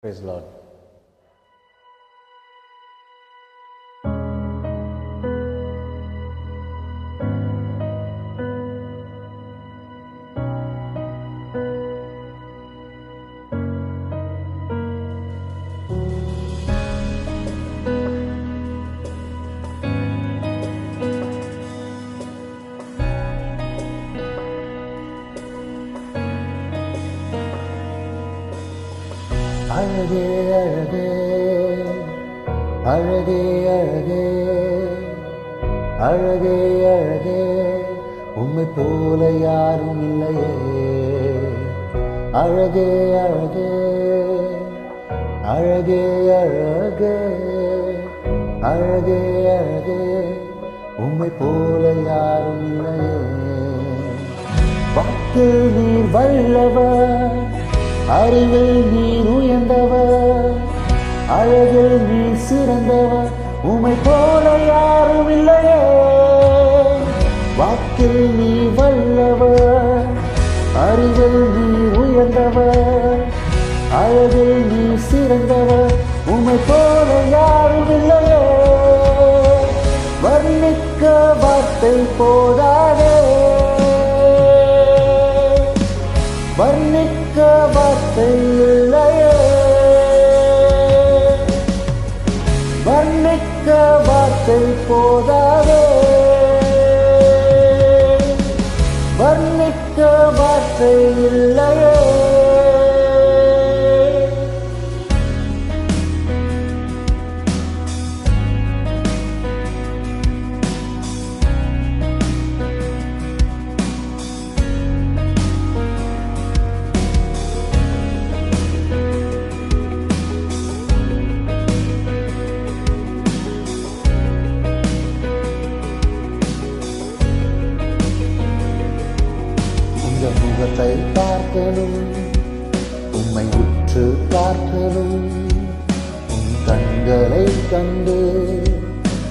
Praise Lord. அழகே அழகே. அழகே அழகே. அழகே அழகே. உம்மை போல யாரும் இல்லையே. அழகே அழகே. அழகே அழகே. அழகே அழகே. உம்மை போல யாரும் இல்லையே. வாக்கில் நீர் வல்லவர் அறிவில் நீ அறிவில் நீ உயர்ந்தவர். அழகில் நீ சிறந்தவர். உமை போல யாரும் இல்லையே. வர்ணிக்க வார்த்தை போதாதே. வர்ணிக்க வார்த்தை இல்லையே. வர்ணிக்க வார்த்தை போதாதே. முகத்தை பார்க்கணும். உம்மை உற்று பார்க்கணும். உன் கண்களை கண்டு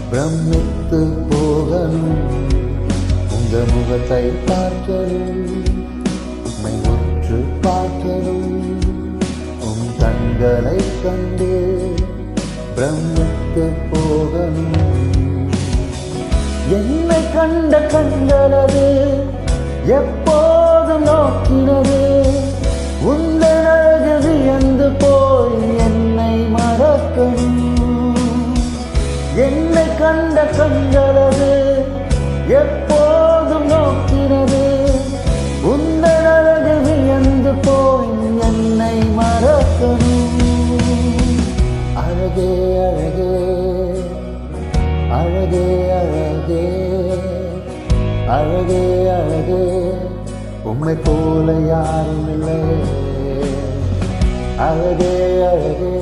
பிரமித்து போகணும். உங்க முகத்தை பார்க்கணும். உம்மை உற்று பார்க்கணும். உன் கண்களை கண்டு பிரமித்து போகணும். என்னை கண்ட கண்களது எப்போ நோக்கினது. உந்தன் அழகு வியந்து போய் என்னை மறக்கணும் என்னை கண்ட கண்களது எப்போதும் நோக்கினது. உந்தன் அழகு வியந்து போய் என்னை மறக்கணும் அழகே அழகே அழகே அழகே அழகே அழகே. உம்மை போல யாரும் இல்லை. அழகே அழகே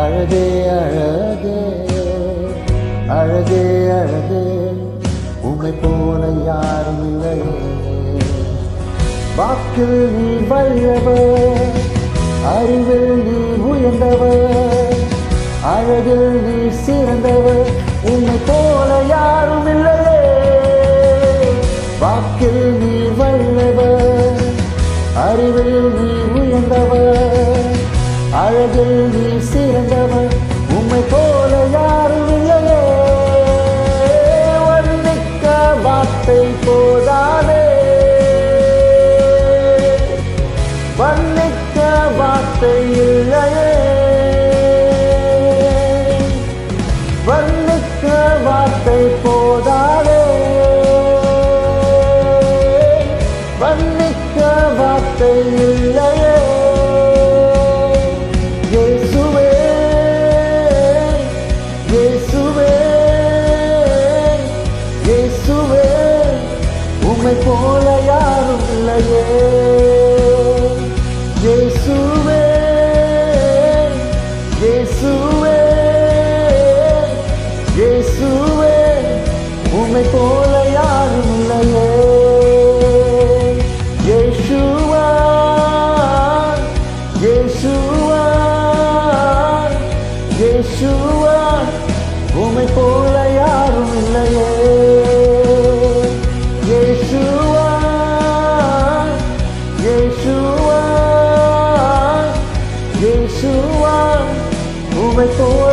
அழகே அழகே அழகே அழகே. உம்மை போல யாரும் இல்லை. வாக்கில் நீ வல்லவர் அறிவில் நீ உயர்ந்தவர் அழகில் நீ சீ அழகில் நீ சிறந்தவள். உம்மை போல யாரும் இல்லையே. வர்ணிக்க வார்த்தை போதாதே. வர்ணிக்க வார்த்தை இல்லையே. வர்ணிக்க உம்மை போல யாரும் இல்லையே. இயேசுவே உமை போல